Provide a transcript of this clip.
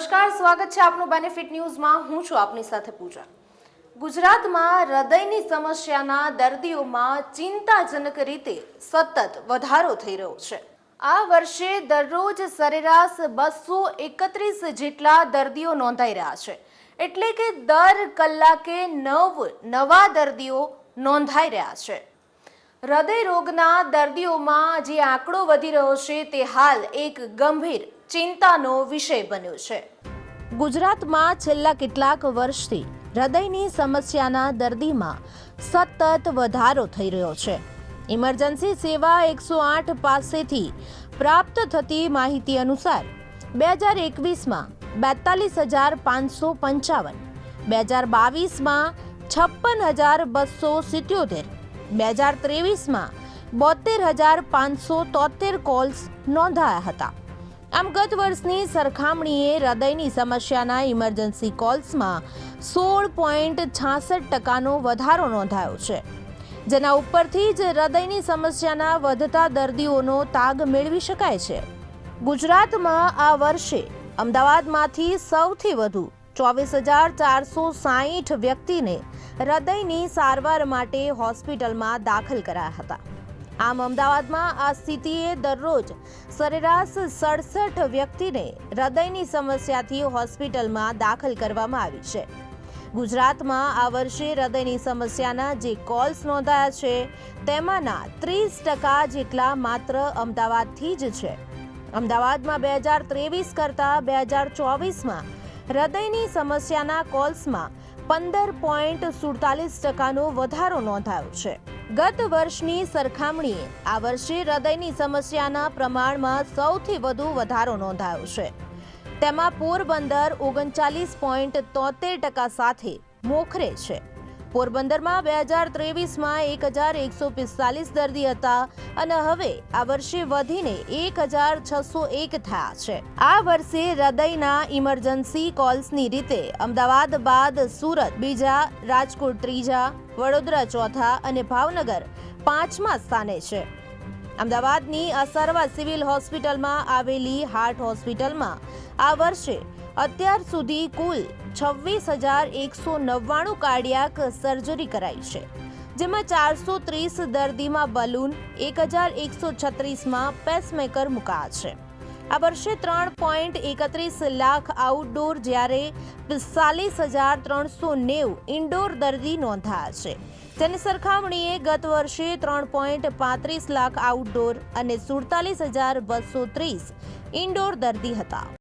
નમસ્કાર, સ્વાગત છે આપનું બેનિફિટ ન્યૂઝમાં હું છું આપની સાથે પૂજા. ગુજરાતમાં હૃદયની સમસ્યાના દર્દીઓમાં ચિંતાજનક રીતે સતત વધારો થઈ રહ્યો છે. આ વર્ષે દરરોજ સરેરાશ બસો એકત્રીસ જેટલા દર્દીઓ નોંધાઈ રહ્યા છે. એટલે કે દર કલાકે નવ નવા દર્દીઓ નોંધાઈ રહ્યા છે. હૃદય રોગના દર્દીઓમાં જે આંકડો વધી રહ્યો છે તે હાલ એક ગંભીર ચિંતાનો વિષય બન્યો છે. ગુજરાતમાં છેલ્લા કેટલાક વર્ષથી હૃદયની સમસ્યાના દર્દીમાં સતત વધારો થઈ રહ્યો છે. ઇમરજન્સી સેવા એકસો આઠ પાસેથી પ્રાપ્ત થતી માહિતી અનુસાર બે હજાર એકવીસમાં બેતાલીસ હજાર પાંચસો પંચાવન, બે હજાર બાવીસમાં છપ્પન હજાર બસો સિત્યોતેર બે હજાર ત્રેવીસમાં બોતેર હજાર પાંચસો તોતેર કોલ્સ નોંધાયા હતા. આમ ગત વર્ષની સરખામણીએ હૃદયની સમસ્યાના ઇમરજન્સી કોલ્સમાં સોળ પોઈન્ટ છાસઠ ટકાનો વધારો નોંધાયો છે. જેના ઉપરથી જ હૃદયની સમસ્યાના વધતા દર્દીઓનો તાગ મેળવી શકાય છે. ગુજરાતમાં આ વર્ષે અમદાવાદમાંથી સૌથી વધુ ચોવીસ હજાર ચારસો સાહીઠ વ્યક્તિને હૃદયની સારવાર માટે હોસ્પિટલમાં દાખલ કરાયા હતા. આમ અમદાવાદમાં આ સ્થિતિએ દરરોજ સરેરાશ સડસઠ વ્યક્તિને હૃદયની સમસ્યાથી હોસ્પિટલમાં દાખલ કરવામાં આવી છે. ગુજરાતમાં આ વર્ષે હૃદયની સમસ્યાના જે કોલ્સ નોંધાયા છે, તેમાંના ત્રીસ ટકા જેટલા માત્ર અમદાવાદથી જ છે. અમદાવાદમાં બે હજાર ત્રેવીસ કરતાં બે હજાર ચોવીસમાં હૃદયની સમસ્યાના કોલ્સમાં પંદર પોઈન્ટ સુડતાલીસ ટકાનો વધારો નોંધાયો છે. ગત વર્ષની સરખામણીએ આ વર્ષે હૃદયની સમસ્યાના પ્રમાણમાં સૌથી વધુ વધારો નોંધાયો છે. તેમાં પોરબંદર ઓગણચાલીસ પોઈન્ટ તોતેર ટકા સાથે મોખરે છે. પોરબંદરમાં બે હજાર ત્રેવીસમાં એક હજાર એકસો પિસ્તાલીસ દર્દી હતા અને હવે આ વર્ષે વધીને એક હજાર છસો એક થયા છે. આ વર્ષે હૃદયના ઇમરજન્સી કોલ્સની રીતે અમદાવાદ બાદ સુરત, બીજા, રાજકોટ ત્રીજા, વડોદરા ચોથા અને ભાવનગર પાંચમા સ્થાને છે. અમદાવાદની અસરવા સિવિલ હોસ્પિટલમાં આવેલી હાર્ટ હોસ્પિટલમાં આ વર્ષે અત્યાર સુધી કુલ છવ્વીસ હજાર એકસો નવ્વાણું કાર્ડિયાક સર્જરી કરાઈ છે, જેમાં ચારસો ત્રીસ દર્દીમાં બલૂન, એક હજાર એકસો છત્રીસમાં પેસમેકર મુકાયા છે. આ વર્ષે ત્રણ પોઈન્ટ એકત્રીસ લાખ આઉટડોર જ્યારે પિસ્તાલીસ હજાર ત્રણસો નેવું ઇન્ડોર દર્દી નોંધાયા છે. તેની સરખામણીએ ગત વર્ષે ત્રણ પોઈન્ટ પાંત્રીસ લાખ આઉટડોર અને સુડતાલીસ હજાર બસો ત્રીસ ઇન્ડોર દર્દી હતા.